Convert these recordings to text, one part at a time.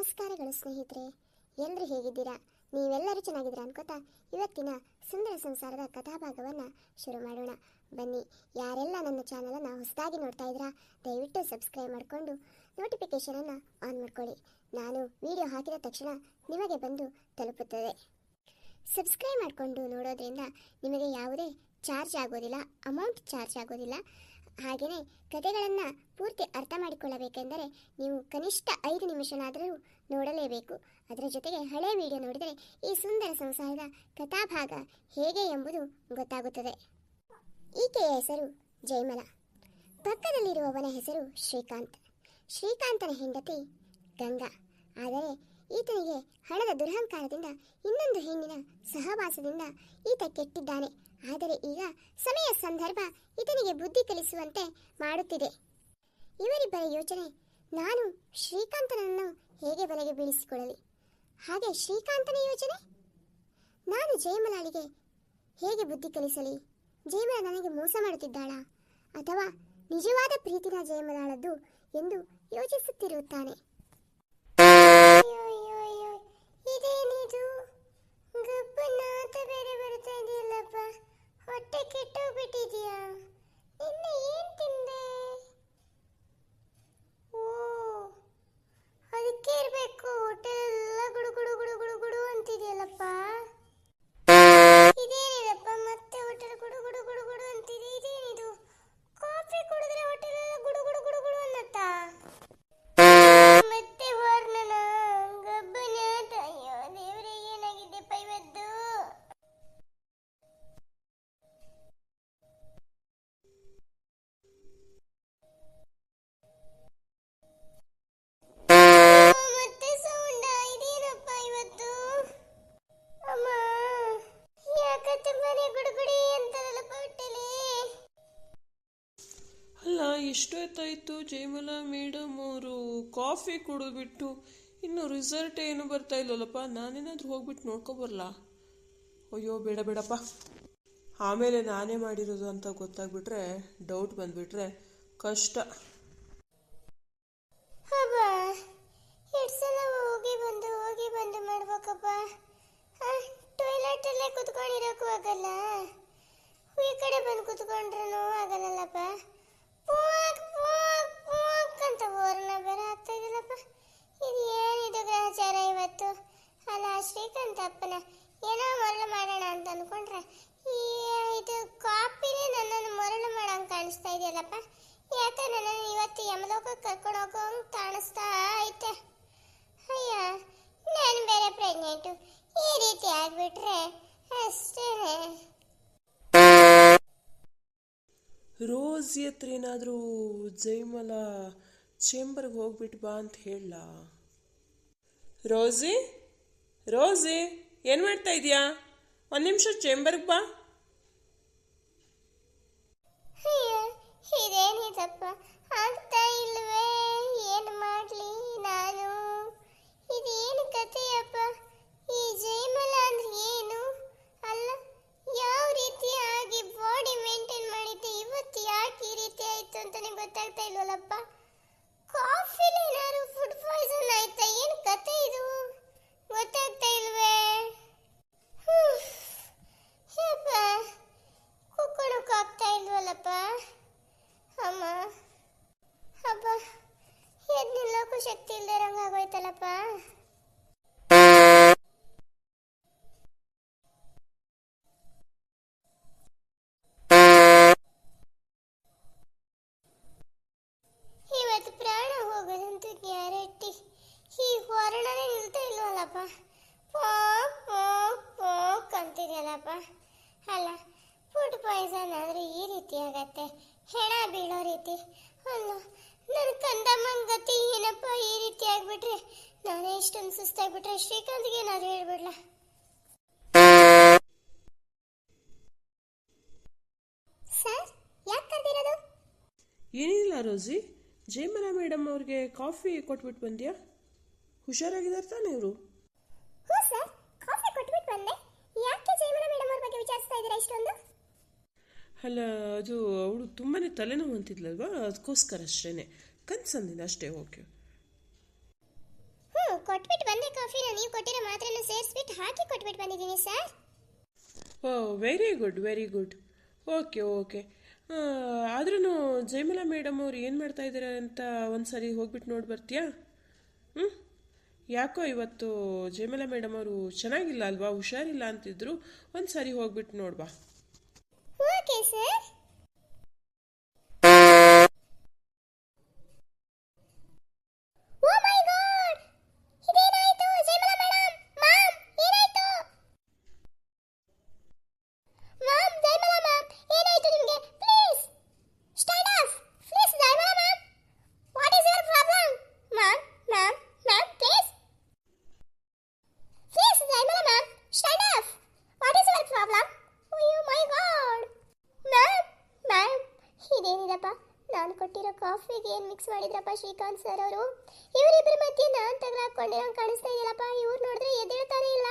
ನಮಸ್ಕಾರಗಳು ಸ್ನೇಹಿತರೆ. ಎಲ್ಲರೂ ಹೇಗಿದ್ದೀರಾ? ನೀವೆಲ್ಲರೂ ಚೆನ್ನಾಗಿದ್ದೀರಾ ಅನ್ಕೋತಾ ಇವತ್ತಿನ ಸುಂದರ ಸಂಸಾರದ ಕಥಾಭಾಗವನ್ನು ಶುರು ಮಾಡೋಣ. ಬನ್ನಿ, ಯಾರೆಲ್ಲ ನನ್ನ ಚಾನಲನ್ನು ಹೊಸದಾಗಿ ನೋಡ್ತಾ ಇದ್ದೀರಾ, ದಯವಿಟ್ಟು ಸಬ್ಸ್ಕ್ರೈಬ್ ಮಾಡಿಕೊಂಡು ನೋಟಿಫಿಕೇಷನನ್ನು ಆನ್ ಮಾಡ್ಕೊಳ್ಳಿ. ನಾನು ವಿಡಿಯೋ ಹಾಕಿದ ತಕ್ಷಣ ನಿಮಗೆ ಬಂದು ತಲುಪುತ್ತದೆ. ಸಬ್ಸ್ಕ್ರೈಬ್ ಮಾಡಿಕೊಂಡು ನೋಡೋದ್ರಿಂದ ನಿಮಗೆ ಯಾವುದೇ ಚಾರ್ಜ್ ಆಗೋದಿಲ್ಲ ಅಮೌಂಟ್ ಚಾರ್ಜ್ ಆಗೋದಿಲ್ಲ. ಹಾಗೆಯೇ ಕಥೆಗಳನ್ನು ಪೂರ್ತಿ ಅರ್ಥ ಮಾಡಿಕೊಳ್ಳಬೇಕೆಂದರೆ ನೀವು ಕನಿಷ್ಠ ಐದು ನಿಮಿಷನಾದರೂ ನೋಡಲೇಬೇಕು. ಅದರ ಜೊತೆಗೆ ಹಳೆ ವಿಡಿಯೋ ನೋಡಿದರೆ ಈ ಸುಂದರ ಸಂಸಾರದ ಕಥಾಭಾಗ ಹೇಗೆ ಎಂಬುದು ಗೊತ್ತಾಗುತ್ತದೆ. ಈಕೆಯ ಹೆಸರು ಜಯಮಲ. ಪಕ್ಕದಲ್ಲಿರುವವನ ಹೆಸರು ಶ್ರೀಕಾಂತ್. ಶ್ರೀಕಾಂತನ ಹೆಂಡತಿ ಗಂಗಾ. ಆದರೆ ಈತನಿಗೆ ಹಣದ ದುರಹಂಕಾರದಿಂದ ಇನ್ನೊಂದು ಹೆಣ್ಣಿನ ಸಹವಾಸದಿಂದ ಈತ ಕೆಟ್ಟಿದ್ದಾನೆ. ಆದರೆ ಈಗ ಸಮಯ ಸಂದರ್ಭ ಈತನಿಗೆ ಬುದ್ಧಿ ಕಲಿಸುವಂತೆ ಮಾಡುತ್ತಿದೆ. ಇವರಿಬ್ಬರ ಯೋಚನೆ, ನಾನು ಶ್ರೀಕಾಂತನನ್ನು ಹೇಗೆ ಬಲೆಗೆ ಬೀಳಿಸಿಕೊಳ್ಳಲಿ? ಹಾಗೆ ಶ್ರೀಕಾಂತನ ಯೋಚನೆ? ನಾನು ಜಯಮಲಾಳಿಗೆ ಹೇಗೆ ಬುದ್ಧಿ ಕಲಿಸಲಿ? ಜಯಮಲ ನನಗೆ ಮೋಸ ಮಾಡುತ್ತಿದ್ದಾಳ? ಅಥವಾ ನಿಜವಾದ ಪ್ರೀತಿನ ಜಯಮಲಾಳದ್ದು ಎಂದು ಯೋಚಿಸುತ್ತಿರುತ್ತಾನೆ. ಹೊಟ್ಟೆ ಕೆಟ್ಟೋಗ್ಬಿಟ್ಟಿದ್ಯಾ ನಿನ್ನೆ ಏನ್ ತಿಂದೆ? ಓ ಅದಕ್ಕೆ ಇರಬೇಕು. ಹೊಟ್ಟೆ ಎಲ್ಲ ಗುಡು ಎಷ್ಟೊತ್ತಾಯಿತು? ಜೈಮಲ ಮೇಡಮ್ ಅವರು ಕಾಫಿ ಕುಡಿದ್ಬಿಟ್ಟು ಇನ್ನು ರಿಸಲ್ಟ್ ಏನು ಬರ್ತಾ ಇಲ್ಲಲ್ಲಪ್ಪ? ನಾನೇನಾದರೂ ಹೋಗ್ಬಿಟ್ಟು ನೋಡ್ಕೊಬರಲ್ಲ ಅಯ್ಯೋ, ಬೇಡ, ಬೇಡಪ್ಪ. ಆಮೇಲೆ ನಾನೇ ಮಾಡಿರೋದು ಅಂತ ಗೊತ್ತಾಗ್ಬಿಟ್ರೆ ಡೌಟ್ ಬಂದ್ಬಿಟ್ರೆ ಕಷ್ಟ. ಹೋಗಿ ಬಂದು ಹೋಗಿ ಬಂದು ಮಾಡ್ಬೇಕಪ್ಪ? ಟಾಯ್ಲೆಟ್ ಅಲ್ಲೇ ಕುತ್ಕೊಂಡಿರೋಕ್ಕೂ ಆಗಲ್ಲ. ಈ ಕಡೆ ಬಂದು ಕುತ್ಕೊಂಡ್ರೂ ಆಗಲ್ಲಲ್ಲಪ್ಪ. ಅಂತ ಓರ್ನ ಬೇರೆ ಆಗ್ತಾ ಇದೆಯಲ್ಲಪ್ಪ ಇದು ಏನಿದು ಗ್ರಹಚಾರ ಇವತ್ತು? ಅಲ್ಲ ಶ್ರೀಕಾಂತ್ ಅಪ್ಪನ ಏನೋ ಮರಳು ಮಾಡೋಣ ಅಂತ ಅನ್ಕೊಂಡ್ರೆ ಇದು ಕಾಪಿನೇ ನನ್ನನ್ನು ಮರಳು ಮಾಡಂಗೆ ಕಾಣಿಸ್ತಾ ಇದೆಯಲ್ಲಪ್ಪ. ಯಾಕೆ ನನ್ನನ್ನು ಇವತ್ತು ಯಮಲೋಕಕ್ಕೆ ಕರ್ಕೊಂಡು ಹೋಗೋಂಗೆ ಕಾಣಿಸ್ತಾ ಐತೆ? ಅಯ್ಯ, ನಾನು ಬೇರೆ ಪ್ರೆಗ್ನೆಂಟು ಈ ರೀತಿ ಆಗಿಬಿಟ್ರೆ ಅಷ್ಟೇನೆ ರೋಸಿ ಹತ್ರ ಏನಾದರೂ ಜೈಮಲ ಚೇಂಬರ್ಗೆ ಹೋಗ್ಬಿಟ್ಟು ಬಾ ಅಂತ ಹೇಳ ರೋಸಿ ರೋಸಿ ಏನು ಮಾಡ್ತಾ ಇದೀಯಾ? ಒಂದು ನಿಮಿಷ ಚೇಂಬರ್ಗೆ ಬಾ. ಇದೇನಿದಪ್ಪ ಆಗ್ತಾ ಇಲ್ವೇ? ಏನು ಮಾಡಲಿ ನಾನು? ಇದೇನು ಕಥೆಯಪ್ಪ? ಈ ಜೈಮಲ ಅಂದ್ರೆ ಏನು ಅಲ್ಲ ಯಾವ ರೀತಿಯಾಗಿ ಬಾಡಿ ಮೇಂಟೈನ್ ಮಾಡಿದ್ದೆ ಇವತ್ತು ಯಾಕೆ ಈ ರೀತಿ ಆಯ್ತು ಅಂತಾನೆ ಗೊತ್ತಾಗ್ತಾ ಇಲ್ವಲ್ಲಪ್ಪ ಕಾಫಿಲಿ ಏನಾದ್ರು ಫುಡ್ ಪಾಯ್ಸನ್ ಆಯ್ತಾ ಏನು ಕತೆ ಇದು ಗೊತ್ತಾಗ್ತಾ ಇಲ್ವೇ ಹ್ಮ್. ಯಪ್ಪ ಕುಕ್ಕೊಳಕ್ಕೂ ಆಗ್ತಾ ಇಲ್ವಲ್ಲಪ್ಪ ಅಮ್ಮ ಅಪ್ಪ ಎದ್ ನಿಲ್ಲೋಕ್ಕೂ ಶಕ್ತಿ ಇಲ್ದೇ ಆಗೋಯ್ತಲ್ಲಪ್ಪ. ಇವತ್ತು ಪ್ರಾಣ ಹೋಗೋದಂತೂ ಗ್ಯಾರಂಟಿ. ಈ ಹೊರಡನೆ ನಿಲ್ತಾ ಇಲ್ವಲ್ಲಪ್ಪ. ಪೋಕ್ ಪೋಕ್ ಪೋಕ್ ಅಂತಿದೆಯಲ್ಲಪ್ಪ. ಅಲ್ಲ ಫುಡ್ ಪಾಯ್ಸನ್ ಆದರೆ ಈ ರೀತಿ ಆಗತ್ತೆ. ಹೆಣ ಬೀಳೋ ರೀತಿ. ಅಲ್ಲ ನನ್ನ ಕಂದಮ್ಮನ ಗತಿ ಏನಪ್ಪ ಈ ರೀತಿ ಆಗ್ಬಿಟ್ರೆ? ನಾನೇ ಇಷ್ಟೊಂದು ಸುಸ್ತಾಗ್ಬಿಟ್ರೆ ಶ್ರೀಕಾಂತ್ಗೆ ಏನಾದ್ರು ಹೇಳ್ಬಿಡ್ಲ. ಸರ್, ಯಾಕೆ ಕರ್ದಿರೋದು? ಏನಿಲ್ಲ ರೋಸಿ ಜಯಮಲ ಮೇಡಮ್ ಅವ್ರಿಗೆ ಕಾಫಿ ಕೊಟ್ಬಿಟ್ಟು ಬಂದ್ಯಾ? ಹುಷಾರಾಗಿದ್ದಾರೆ ತಾನೇ ಇವರು ಹ್ಞೂ ಸರ್ ಕಾಫಿ ಕೊಟ್ಬಿಟ್ಟು ಬಂದೆ ಯಾಕೆ ಜಯಮಲ ಮೇಡಮ್ ಅವ್ರ ಬಗ್ಗೆ ವಿಚಾರಿಸ್ತಾ ಇದ್ದೀರಾ ಇಷ್ಟೊಂದು ಅಲ್ಲ ಅದು ಅವಳು ತುಂಬಾ ತಲೆನೋವು ಅಂತಿದ್ಲಲ್ವಾ? ಅದಕ್ಕೋಸ್ಕರ ಅಷ್ಟೇ ಕನ್ಸಂದಿನ ಅಷ್ಟೇ ಓಕೆ. ಹ್ಞೂ ಕೊಟ್ಬಿಟ್ಟು ಬಂದೆ ಕಾಫಿನ ನೀವು ಕೊಟ್ಟಿರೋ ಮಾತ್ರೆನ ಸೇರಿಸ್ಬಿಟ್ಟು ಹಾಕಿ ಕೊಟ್ಬಿಟ್ಟು ಬಂದಿದ್ದೀನಿ sir oh very good very good okay okay. ಆದ್ರೂ ಜಯಮಲಾ ಮೇಡಮ್ ಅವ್ರು ಏನು ಮಾಡ್ತಾ ಇದ್ದಾರೆ ಅಂತ ಒಂದ್ಸರಿ ಹೋಗ್ಬಿಟ್ಟು ನೋಡಿ ಬರ್ತೀಯಾ? ಹ್ಞೂ ಯಾಕೋ ಇವತ್ತು ಜಯಮಲಾ ಮೇಡಮ್ ಅವರು ಚೆನ್ನಾಗಿಲ್ಲ ಅಲ್ವಾ? ಹುಷಾರಿಲ್ಲ ಅಂತಿದ್ರು. ಒಂದು ಸಾರಿ ಹೋಗ್ಬಿಟ್ಟು ನೋಡ್ಬಾ okay sir oh my god ಇದೇನಾಯ್ತು ಜಯಮಲಾ ಮೇಡಮ್ ಮ್ಯಾಮ್ ಏನಾಯ್ತು ಮ್ಯಾಮ್ ಜಯಮಲಾ ಮ್ಯಾಮ್ ಏನಾಯ್ತು ನಿಮಗೆ please stand up please Jayamala ma'am what is your problem ma'am ma'am ma'am please please Jayamala ma'am stand up what is your problem ಅಯ್ಯೋ my god ma'am ma'am ಇದೇನಿದಪ್ಪ ನಾನು ಕೊಟ್ಟಿರೋ ಕಾಫಿಗೆ ಏನು Srikanth sir ಅವರು. ಇವರಿಬ್ಬರ ಮಧ್ಯೆ ನಾನು ತಗಲಾಕೊಂಡಿರೋ ಕಾಣಿಸ್ತಾ ಇದೆಯಲ್ಲಪ್ಪ, ಇವ್ರು ನೋಡಿದ್ರೆ ಎದ್ದೇಳ್ತಾನೆ ಇಲ್ಲ.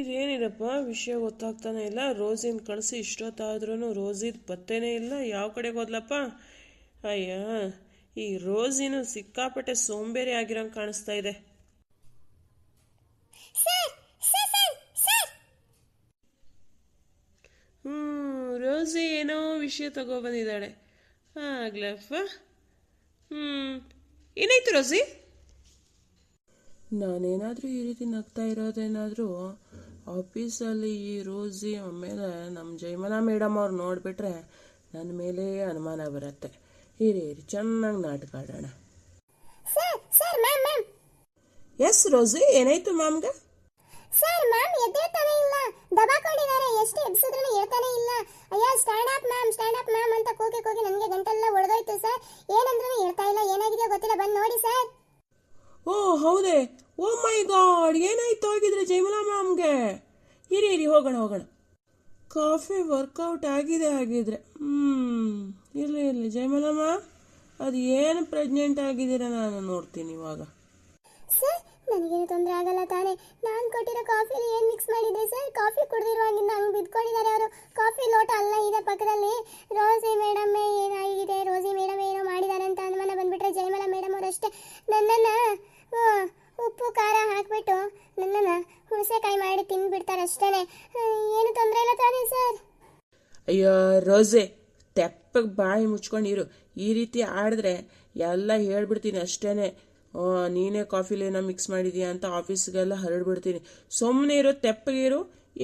ಇದೇನಿದಪ್ಪ, ವಿಷಯ ಗೊತ್ತಾಗ್ತಾನೆ ಇಲ್ಲ. ರೋಸಿನ ಕಳಿಸಿ ಇಷ್ಟೊತ್ತಾದ್ರೂ ರೋಸಿದ್ ಪತ್ತೇನೇ ಇಲ್ಲ. ಯಾವ ಕಡೆಗೆ ಹೋದ್ಲಪ್ಪ? ಅಯ್ಯ, ಈ ರೋಸಿನ ಸಿಕ್ಕಾಪಟ್ಟೆ ಸೋಂಬೇರಿ ಆಗಿರೋಂಗೆ ಕಾಣಿಸ್ತಾ ಇದೆ ಸರ್ ಸರ್ ಸರ್ ಸರ್ ಹ್ಞೂ ರೋಸಿ ಏನೋ ವಿಷಯ ತಗೊಬಂದಿದ್ದಾಳೆ ಆಗ್ಲಪ್ಪ ಹ್ಮ್. ಏನಾಯ್ತು ರೋಸಿ? ನಾನೇನಾದರೂ ಈ ರೀತಿ ನಗ್ತಾ ಇರೋದೇನಾದರೂ ಆಫೀಸಲ್ಲಿ ಈ ರೋಸಿ ಆಮೇಲೆ ನಮ್ಮ ಜಯಮಲಾ ಮೇಡಮ್ ಅವ್ರು ನೋಡಿಬಿಟ್ರೆ ನನ್ನ ಮೇಲೆ ಅನುಮಾನ ಬರುತ್ತೆ. ಹಿರಿ ಹಿರಿ ಚೆನ್ನಾಗಿ ನಾಟಕ ಆಡೋಣ. Sir sir ma'am ma'am. Yes Rosie ಏನಾಯ್ತು ಮ್ಯಾಮ್ಗೆ? ಸರ್ ಮ್ಯಾಮ್ ಎದ್ದೇಳ್ತಾನೆ ಇಲ್ಲ. ದಬಾಕೊಂಡಿದ್ದಾರೆ ಎಷ್ಟು ಎಬ್ಸಿದ್ರು ಹೇಳ್ತಾನೆ ಇಲ್ಲ. ಅಯ್ಯ stand up ma'am stand up ma'am ಅಂತ ಕೂಗಿ ಕೂಗಿ ನನಗೆ ಗಂಟೆಲ್ಲ ಒಡೆದೋಯ್ತು ಸರ್ ಏನಂದ್ರೂ ಹೇಳ್ತಾ ಇಲ್ಲ ಏನಾಗಿದೆಯೋ ಗೊತ್ತಿಲ್ಲ ಬಂದು ನೋಡಿ ಸರ್ ಓ ಹೌದೇ. ಓ ಮೈ ಗಾಡ್ ಏನಾಯ್ತು ಹೋಗಿದ್ರೆ ಜೈಮಲಾ ಮ್ಯಾಮ್ಗೆ? ಇರಿ ಇರಿ ಹೋಗೋಣ ಹೋಗೋಣ. ಕಾಫಿ ವರ್ಕೌಟ್ ಆಗಿದೆ ಆಗಿದ್ರೆ ಹ್ಞೂ ಇರಲಿ ಇರಲಿ. ಜಯಮಲಮ್ಮ ಮ್ಯಾಮ್ ಅದು ಏನು ಪ್ರೆಗ್ನೆಂಟ್ ಆಗಿದ್ದೀರ ನಾನು ನೋಡ್ತೀನಿ ಇವಾಗ. ಸರ್ ನನಗೇನು ತೊಂದರೆ ಆಗಲ್ಲ ತಾನೆ. ನಾನು ಕೊಟ್ಟಿರೋ ಕಾಫಿಲಿ ಏನು ಮಿಕ್ಸ್ ಮಾಡಿದ್ರಿ ಸರ್ ಕಾಫಿ ಕುಡಿದಿರುವಾಗಿಂದ ಹಂಗೆ ಬಿದ್ಕೊಂಡಿದ್ದಾರೆ ಅವರು. ಕಾಫಿ ಲೋಟ ಅಲ್ಲ ಇದೆ ಪಕ್ಕದಲ್ಲಿ. ರೋಸಿ ಮೇಡಮ್ ಏನಾಗಿದೆ? ರೋಸಿ ಮೇಡಮ್ ಏನೋ ಮಾಡಿದ್ದಾರೆ ಅಂತ ಅನುಮಾನ ಬಂದ್ಬಿಟ್ರೆ ಜಯಮಾಲ ಮೇಡಮ್ ಅವರಷ್ಟೇ ನನ್ನನ್ನು ಉಪ್ಪು ಖಾರ ಹಾಕಿಬಿಟ್ಟು ನನ್ನನ್ನು ಹುಣಸೆಕಾಯಿ ಮಾಡಿ ತಿಂದ್ಬಿಡ್ತಾರೆ ಅಷ್ಟೇ ಏನು ತೊಂದರೆ ಇಲ್ಲ ತಾನೇ ಸರ್ ಅಯ್ಯೋ ರೋಸೆ ತೆಪ್ಪಗೆ ಬಾಯಿ ಮುಚ್ಕೊಂಡಿರು. ಈ ರೀತಿ ಆಡಿದ್ರೆ ಎಲ್ಲ ಹೇಳ್ಬಿಡ್ತೀನಿ ಅಷ್ಟೇನೆ. ಆ, ನೀನೇ ಕಾಫಿಲೇನ ಮಿಕ್ಸ್ ಮಾಡಿದೀಯ ಅಂತ ಆಫೀಸ್ಗೆಲ್ಲ ಹರಡ್ಬಿಡ್ತೀನಿ. ಸುಮ್ಮನೆ ಇರೋ ತೆಪ್ಪಗಿರು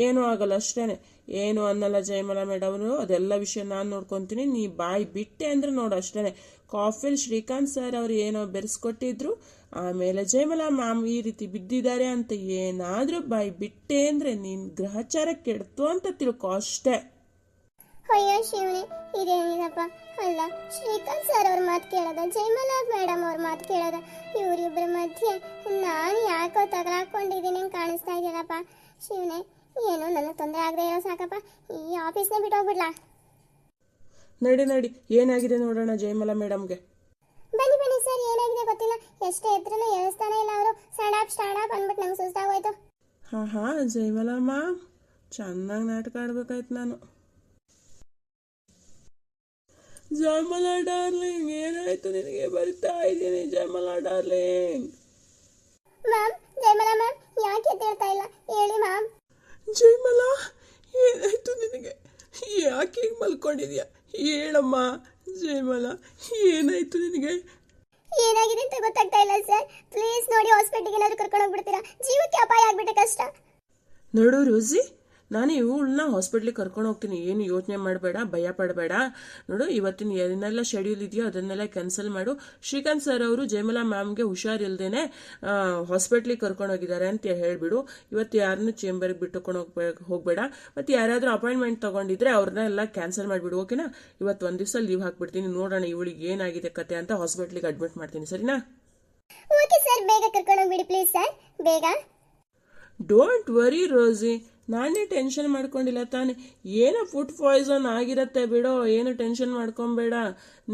ಏನೂ ಆಗಲ್ಲ, ಅಷ್ಟೇನೆ. ಏನು ಅನ್ನಲ್ಲ ಜಯಮಲಾ ಮೇಡಮ್ನು ಅದೆಲ್ಲ ವಿಷಯ ನಾನು ನೋಡ್ಕೊತೀನಿ. ನೀ ಬಾಯಿ ಬಿಟ್ಟೆ ಅಂದ್ರೆ ನೋಡು, ಅಷ್ಟೇನೆ. ಕಾಫಿಲ್ ಶ್ರೀಕಾಂತ್ ಸರ್ ಅವ್ರು ಏನೋ ಬೆರೆಸ್ಕೊಟ್ಟಿದ್ರು, ಆಮೇಲೆ ಜಯಮಲ ಮ್ಯಾಮ್ ಈ ರೀತಿ ಬಿದ್ದಿದ್ದಾರೆ ಅಂತ ಏನಾದರೂ ಬಾಯಿ ಬಿಟ್ಟೆ ಅಂದರೆ ನೀನು ಗ್ರಹಚಾರ ಕೆಡ್ತು ಅಂತ ತಿಳ್ಕೊ ಅಷ್ಟೇ. ಅಯ್ಯೋ ಶಿವನೇ ಇದೇನಿದಪ್ಪ? ಅಲ್ಲ ಶ್ರೀಕಾಂತ್ ಸರ್ ಅವ್ರ ಮಾತು ಕೇಳದ? ಜಯಮಲಾ ಮೇಡಮ್ ಅವ್ರ ಮಾತು ಕೇಳದ? ಇವರಿಬ್ಬರ ಮಧ್ಯೆ ನಾನು ಯಾಕೋ ತಗಲಾಕೊಂಡಿದ್ದೀನಿ ಕಾಣಿಸ್ತಾ ಇದೆಯಲ್ಲಪ್ಪ? ಶಿವನೇ ಏನು ನನಗೆ ತೊಂದರೆ ಆಗದೆ ಇರೋ ಸಾಕಪ್ಪ. ಈ ಆಫೀಸ್ನೇ ಬಿಟ್ಟೋಗ್ಬಿಡ್ಲಾ? ನಡಿ ನಡಿ. ಏನಾಗಿದೆ ನೋಡೋಣ ಜಯಮಲಾ ಮೇಡಮ್ಗೆ ಬನ್ನಿ ಬನ್ನಿ ಸರ್ ಏನಾಗಿದೆ ಗೊತ್ತಿಲ್ಲ. ಎಷ್ಟೇ ಎತ್ತರನೂ ಎಳಿಸ್ತಾನೆ ಇಲ್ಲ ಅವರು. ಸ್ಟ್ಯಾಂಡ್ ಸ್ಟ್ಯಾಂಡಪ್ ಸ್ಟ್ಯಾಂಡ್ ಅಪ್ ಅಂದ್ಬಿಟ್ಟು ನಂಗೆ ಸುಸ್ತಾಗೋಯ್ತು. ಹಾಂ ಹಾಂ ಜಯಮಲಾ ಮ್ಯಾಮ್ ಚೆನ್ನಾಗಿ ನಾಟಕ ಆಡ್ಬೇಕಾಯ್ತು ನಾನು. ಜಯಮಲಾ ಡಾರ್ಲಿಂಗ್ ಏನಾಯ್ತು ನಿನಗೆ? ಬರಿತಾ ಇದ್ದೀನಿ Jaimala darling. Ma'am Jayamala ma'am ಯಾಕೆ ಹೇಳ್ತಾ ಇಲ್ಲ? ಹೇಳಿ ಮ್ಯಾಮ್. ಜಯಮಲ ಏನಾಯ್ತು ನಿನಗೆ? ಯಾಕೆ ಹಿಂಗೆ ಮಲ್ಕೊಂಡಿದ್ಯಾ? ಹೇಳಮ್ಮ ಜಯಮಲ ಏನಾಯ್ತು ನಿನಗೆ? ಏನಾಗಿದೆ ಅಂತ ಗೊತ್ತಾಗ್ತಾ ಇಲ್ಲ ಸರ್. ಪ್ಲೀಸ್ ನೋಡಿ ಹಾಸ್ಪಿಟಲ್ಗೆ ಏನಾದರೂ ಕರ್ಕೊಂಡು ಹೋಗ್ಬಿಡ್ತೀರಾ? ಜೀವಕ್ಕೆ ಅಪಾಯ ಆಗ್ಬಿಟ್ಟೆ ಕಷ್ಟ. ನೋಡು ರೋಸಿ ನಾನು ಇವಳನ್ನ ಹಾಸ್ಪಿಟ್ಲಿಗೆ ಕರ್ಕೊಂಡು ಹೋಗ್ತೀನಿ. ಏನು ಯೋಚನೆ ಮಾಡಬೇಡ ಭಯ ಪಡಬೇಡ. ನೋಡು ಇವತ್ತಿನ ಏನೆಲ್ಲ ಶೆಡ್ಯೂಲ್ ಇದೆಯೋ ಅದನ್ನೆಲ್ಲ ಕ್ಯಾನ್ಸಲ್ ಮಾಡು. ಶ್ರೀಕಾಂತ್ ಸರ್ ಅವರು ಜಯಮಲಾ ಮ್ಯಾಮ್ಗೆ ಹುಷಾರಿಲ್ದೇನೆ ಹಾಸ್ಪಿಟ್ಲಿಗೆ ಕರ್ಕೊಂಡು ಹೋಗಿದ್ದಾರೆ ಅಂತ ಹೇಳಿಬಿಡು. ಇವತ್ತು ಯಾರನ್ನೂ ಚೇಂಬರ್ಗೆ ಬಿಟ್ಟುಕೊಂಡು ಹೋಗ್ಬೇಕು ಹೋಗಬೇಡ. ಮತ್ತು ಯಾರಾದರೂ ಅಪಾಯಿಂಟ್ಮೆಂಟ್ ತೊಗೊಂಡಿದ್ರೆ ಅವ್ರನ್ನ ಎಲ್ಲ ಕ್ಯಾನ್ಸಲ್ ಮಾಡಿಬಿಡು ಓಕೆನಾ ಇವತ್ತು ಒಂದು ದಿವಸ ಲೀವ್ ಹಾಕ್ಬಿಡ್ತೀನಿ. ನೋಡೋಣ ಇವಳಿಗೆ ಏನಾಗಿದೆ ಕತೆ ಅಂತ ಹಾಸ್ಪಿಟ್ಲಿಗೆ ಅಡ್ಮಿಟ್ ಮಾಡ್ತೀನಿ ಸರಿನಾ? ಓಕೆ ಸರ್ ಬೇಗ ಕರ್ಕೊಂಡು ಹೋಗ್ಬಿಡಿ ಪ್ಲೀಸ್ ಸರ್ ಬೇಗ. ಡೋಂಟ್ ವರಿ ರೋಸಿ ನಾನೇ ಟೆನ್ಷನ್ ಮಾಡ್ಕೊಂಡಿಲ್ಲ ತಾನೆ. ಏನೋ ಫುಡ್ ಪಾಯ್ಸನ್ ಆಗಿರತ್ತೆ ಬಿಡೋ, ಏನು ಟೆನ್ಷನ್ ಮಾಡ್ಕೊಬೇಡ.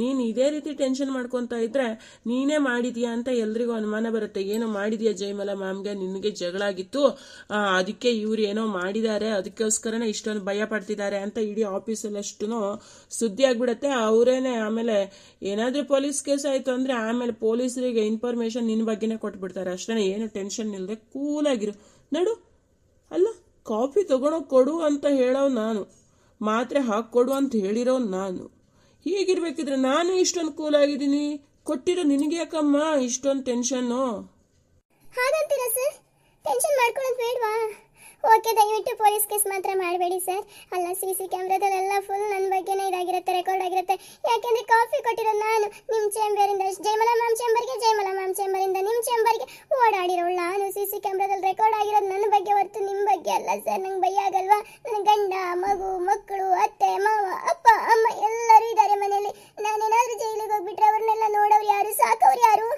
ನೀನು ಇದೇ ರೀತಿ ಟೆನ್ಷನ್ ಮಾಡ್ಕೊತಾ ಇದ್ರೆ ನೀನೇ ಮಾಡಿದ್ಯಾ ಅಂತ ಎಲ್ರಿಗೂ ಅನುಮಾನ ಬರುತ್ತೆ. ಏನೋ ಮಾಡಿದ್ಯಾ ಜಯಮಲ ಮ್ಯಾಮ್ಗೆ? ನಿನಗೆ ಜಗಳ ಆಗಿತ್ತು. ಅದಕ್ಕೆ ಇವ್ರು ಏನೋ ಮಾಡಿದ್ದಾರೆ. ಅದಕ್ಕೋಸ್ಕರನೇ ಇಷ್ಟೊಂದು ಭಯ ಪಡ್ತಿದ್ದಾರೆ ಅಂತ ಇಡೀ ಆಫೀಸಲ್ಲಷ್ಟು ಸುದ್ದಿ ಆಗ್ಬಿಡತ್ತೆ. ಅವರೇನೆ ಆಮೇಲೆ ಏನಾದರೂ ಪೊಲೀಸ್ ಕೇಸ್ ಆಯಿತು ಅಂದರೆ ಆಮೇಲೆ ಪೊಲೀಸರಿಗೆ ಇನ್ಫಾರ್ಮೇಷನ್ ನಿನ್ನ ಬಗ್ಗೆನೇ ಕೊಟ್ಬಿಡ್ತಾರೆ. ಅಷ್ಟೇ ಏನು ಟೆನ್ಷನ್ ಇಲ್ಲದೆ ಕೂಲಾಗಿರು ನಡು, ಅಲ್ಲ. ಕಾಫಿ ತಗೊಳೋ ಕೊಡು ಅಂತ ಹೇಳೋ ನಾನು. ಮಾತ್ರೆ ಹಾಕ್ಕೊಡು ಅಂತ ಹೇಳಿರೋ ನಾನು. ಹೀಗಿರ್ಬೇಕಿದ್ರೆ ನಾನು ಇಷ್ಟೊಂದು ಕೂಲಾಗಿದ್ದೀನಿ. ಕೊಟ್ಟಿರೋ ನಿನಗೆ ಯಾಕಮ್ಮ ಇಷ್ಟೊಂದು ಟೆನ್ಷನ್ನು ಹಾಗಂತೀರಾ ಸರ್? ಟೆನ್ಷನ್ ಮಾಡ್ಕೊಳ್ಳೋದು ಬೇಡವಾ? ಓಕೆ, ದಯವಿಟ್ಟು ಪೊಲೀಸ್ ಕೇಸ್ ಮಾತ್ರ ಮಾಡಬೇಡಿ ಸರ್. ಅಲ್ಲ, ಸಿ ಸಿ ಕ್ಯಾಮ್ರಾದಲ್ಲೆಲ್ಲ ಫುಲ್ ನನ್ನ ಬಗ್ಗೆನೇ ಇದಾಗಿರುತ್ತೆ ರೆಕಾರ್ಡ್ ಆಗಿರುತ್ತೆ. ಯಾಕೆಂದ್ರೆ ಕಾಫಿ ಕೊಟ್ಟಿರೋ ನಾನು ನಿಮ್ಮ ಚೇಂಬರಿಂದ ಜಯಮಲಾ ಮ್ಯಾಮ್ ಚೇಂಬರ್ಗೆ ಜಯಮಲಾ ಮ್ಯಾಮ್ ಚೇಂಬರಿಂದ ನಿಮ್ಮ ಚೇಂಬರ್ಗೆ ಓಡಾಡಿರೋಳು ನಾನು ಸಿ ಸಿ ಕ್ಯಾಮ್ರಾದಲ್ಲಿ ರೆಕಾರ್ಡ್ ಆಗಿರೋದು ನನ್ನ ಬಗ್ಗೆ ಹೊರತು ನಿಮ್ಮ ಬಗ್ಗೆ ಅಲ್ಲ ಸರ್. ನಂಗೆ ಭಯ ಆಗಲ್ವಾ? ನನ್ನ ಗಂಡ, ಮಗು, ಮಕ್ಕಳು, ಅತ್ತೆ, ಮಾವ, ಅಪ್ಪ, ಅಮ್ಮ ಎಲ್ಲರೂ ಇದ್ದಾರೆ ಮನೆಯಲ್ಲಿ. ನಾನೇನಾದ್ರೂ ಜೈಲಿಗೆ ಹೋಗ್ಬಿಟ್ರೆ ಅವ್ರನ್ನೆಲ್ಲ ನೋಡೋರು ಯಾರು? ಸಾಕವ್ರು ಯಾರು?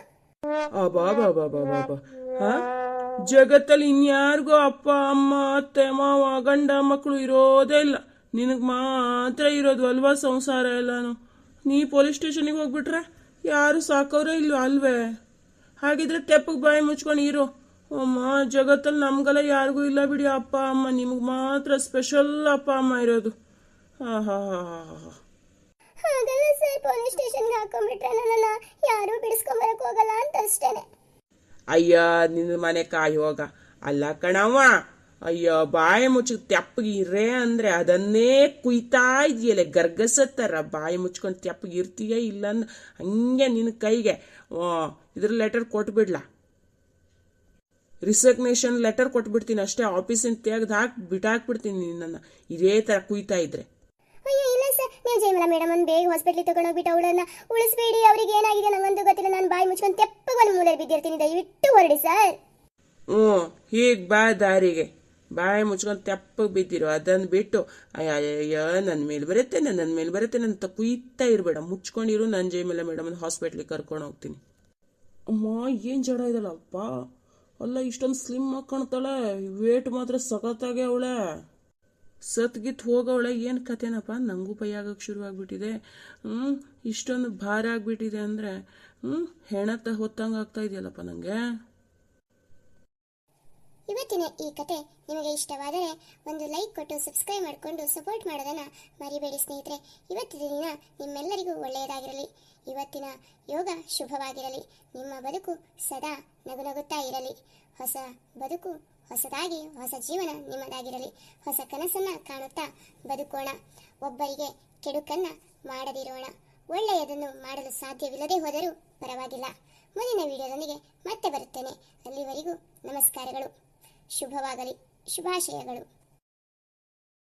ಜಗತ್ತಲ್ಲಿ ಇನ್ಯಾರಿಗೂ ಅಪ್ಪ, ಅಮ್ಮ, ಅತ್ತೆ, ಮಾವ, ಗಂಡ, ಮಕ್ಕಳು ಇರೋದೇ ಇಲ್ಲ. ನಿನಗೆ ಮಾತ್ರ ಇರೋದು ಅಲ್ವಾ ಸಂಸಾರ ಎಲ್ಲಾನು? ನೀ ಪೊಲೀಸ್ ಸ್ಟೇಷನಿಗೆ ಹೋಗ್ಬಿಟ್ರೆ ಯಾರು ಸಾಕೋರೇ ಇಲ್ಲ ಅಲ್ವೇ? ಹಾಗಿದ್ರೆ ತೆಪ್ಪಗೆ ಬಾಯಿ ಮುಚ್ಕೊಂಡು ಇರು. ಅಮ್ಮ, ಜಗತ್ತಲ್ಲಿ ನಮ್ಗೆಲ್ಲ ಯಾರಿಗೂ ಇಲ್ಲ ಬಿಡಿ ಅಪ್ಪ, ಅಮ್ಮ. ನಿಮ್ಗೆ ಮಾತ್ರ ಸ್ಪೆಷಲ್ ಅಪ್ಪ, ಅಮ್ಮ ಇರೋದು. ಹಾ ಹಾ ಹಾ ಹಾ ಹಾ ಹಾಗಲ್ಲ ಸರ್ ಪೊಲೀಸ್ ಸ್ಟೇಷನ್ಗೆ ಹಾಕೊಂಡ್ಬಿಟ್ರೆ ನನ್ನ ಯಾರು ಬಿಡಿಸ್ಕೊಂಬರಕ್ ಹೋಗಲ್ಲ ಅಂತ ಅಷ್ಟೇನೆ ಅಯ್ಯ, ನಿನ್ನ ಮನೆ ಕಾಯೋಗ ಅಲ್ಲ ಕಣವ್ವ, ಅಯ್ಯೋ, ಬಾಯಿ ಮುಚ್ಚು ತೆಪ್ಪಗೆ ಇರೇ ಅಂದ್ರೆ ಅದನ್ನೇ ಕುಯ್ತಾ ಇದೆಯಲ್ಲ ಗರ್ಗಸತ್ತಾರ ಬಾಯಿ ಮುಚ್ಕೊಂಡು ತೆಪ್ಪಗಿರ್ತೀಯ ಇಲ್ಲ ಹಂಗೆ ನಿನ್ನ ಕೈಗೆ. ಇದ್ರ ಲೆಟರ್ ಕೊಟ್ಬಿಡ್ಲಾ? ರಿಸಗ್ನೇಷನ್ ಲೆಟರ್ ಕೊಟ್ಬಿಡ್ತೀನಿ ಅಷ್ಟೇ ಆಫೀಸಿನ ತೆಗ್ದು ಹಾಕಿ ಬಿಟ್ಟಾಕ್ಬಿಡ್ತೀನಿ ನಿನ್ನನ್ನು. ಇದೇ ಥರ ಕುಯ್ತಾ ಇದ್ರೆ. ನೀವು ಜಯಮಲ ಮೇಡಮ್ ಒಂದು ಬೇಗ ಹಾಸ್ಪಿಟ್ಲಿಗೆ ತಗೊಂಡೋಗ್ಬಿಟ್ಟು ಅವಳನ್ನ ಉಳಿಸ್ಬೇಡಿ. ಅವ್ರಿಗೆ ಏನಾಗಿದೆ ನಂಗಂತೂ ಗೊತ್ತಿಲ್ಲ. ನಾನು ಬಾಯಿ ಮುಚ್ಕೊಂಡು ತೆಪ್ಪಗೆ ಒಂದು ಮೂಲೆ ಬಿದ್ದಿರ್ತೀನಿ. ದಯವಿಟ್ಟು ಹೊರಡಿ ಸರ್. ಹ್ಞೂ ಹೀಗೆ ಬಾ ದಾರಿಗೆ. ಬಾಯಿ ಮುಚ್ಕೊಂಡು ತೆಪ್ಪಗೆ ಬಿದ್ದಿರು. ಅದನ್ನು ಬಿಟ್ಟು ಅಯ್ಯಯ್ಯೋ ನನ್ನ ಮೇಲೆ ಬರುತ್ತೆ ನನ್ನ ಮೇಲೆ ಬರುತ್ತೆ ನನ್ನ ಕುಯ್ತಾ ಇರಬೇಡ. ಮುಚ್ಕೊಂಡಿರು ನಾನು ಜೈ ಮೇಲೆ ಮೇಡಮ್ ಹಾಸ್ಪಿಟ್ಲಿಗೆ ಕರ್ಕೊಂಡು ಹೋಗ್ತೀನಿ. ಅಮ್ಮ, ಏನು ಜಡ ಇದಲ್ಲಪ್ಪ ಅಲ್ಲ, ಇಷ್ಟೊಂದು ಸ್ಲಿಮ್ ಆಗಿ ಕಾಣ್ತಾಳೆ. ವೇಟ್ ಮಾತ್ರ ಸಖತ್ತಾಗೆ ಅವಳೆ. ಸತ್ಗಿತ್ ಹೋಗೋಳೆ ಏನು ಕತೆನಪ್ಪ ನಂಗೂ ಭಯ ಆಗೋಕ್ಕೆ ಶುರು ಆಗ್ಬಿಟ್ಟಿದೆ ಹ್ಞೂ ಇಷ್ಟೊಂದು ಭಾರ ಆಗ್ಬಿಟ್ಟಿದೆ ಅಂದರೆ ಹ್ಞೂ ಹೆಣತ ಹೊತ್ತಂಗೆ ಆಗ್ತಾ ಇದೆಯಲ್ಲಪ್ಪ ನನಗೆ ಇವತ್ತಿನ ಈ ಕತೆ ನಿಮಗೆ ಇಷ್ಟವಾದರೆ ಒಂದು ಲೈಕ್ ಕೊಟ್ಟು, ಸಬ್ಸ್ಕ್ರೈಬ್ ಮಾಡಿಕೊಂಡು ಸಪೋರ್ಟ್ ಮಾಡೋದನ್ನು ಮರಿಬೇಡಿ ಸ್ನೇಹಿತರೆ. ಇವತ್ತಿನ ದಿನ ನಿಮ್ಮೆಲ್ಲರಿಗೂ ಒಳ್ಳೆಯದಾಗಿರಲಿ. ಇವತ್ತಿನ ಯೋಗ ಶುಭವಾಗಿರಲಿ. ನಿಮ್ಮ ಬದುಕು ಸದಾ ನಗುನಗುತ್ತಾ ಇರಲಿ. ಹೊಸ ಬದುಕು ಹೊಸದಾಗಿ, ಹೊಸ ಜೀವನ ನಿಮ್ಮದಾಗಿರಲಿ. ಹೊಸ ಕನಸನ್ನ ಕಾಣುತ್ತಾ ಬದುಕೋಣ. ಒಬ್ಬರಿಗೆ ಕೆಡುಕನ್ನ ಮಾಡದಿರೋಣ. ಒಳ್ಳೆಯದನ್ನು ಮಾಡಲು ಸಾಧ್ಯವಿಲ್ಲದೆ ಹೋದರೂ ಪರವಾಗಿಲ್ಲ. ಮುಂದಿನ ವಿಡಿಯೋದೊಂದಿಗೆ ಮತ್ತೆ ಬರುತ್ತೇನೆ. ಅಲ್ಲಿವರೆಗೂ ನಮಸ್ಕಾರಗಳು. ಶುಭವಾಗಲಿ. ಶುಭಾಶಯಗಳು.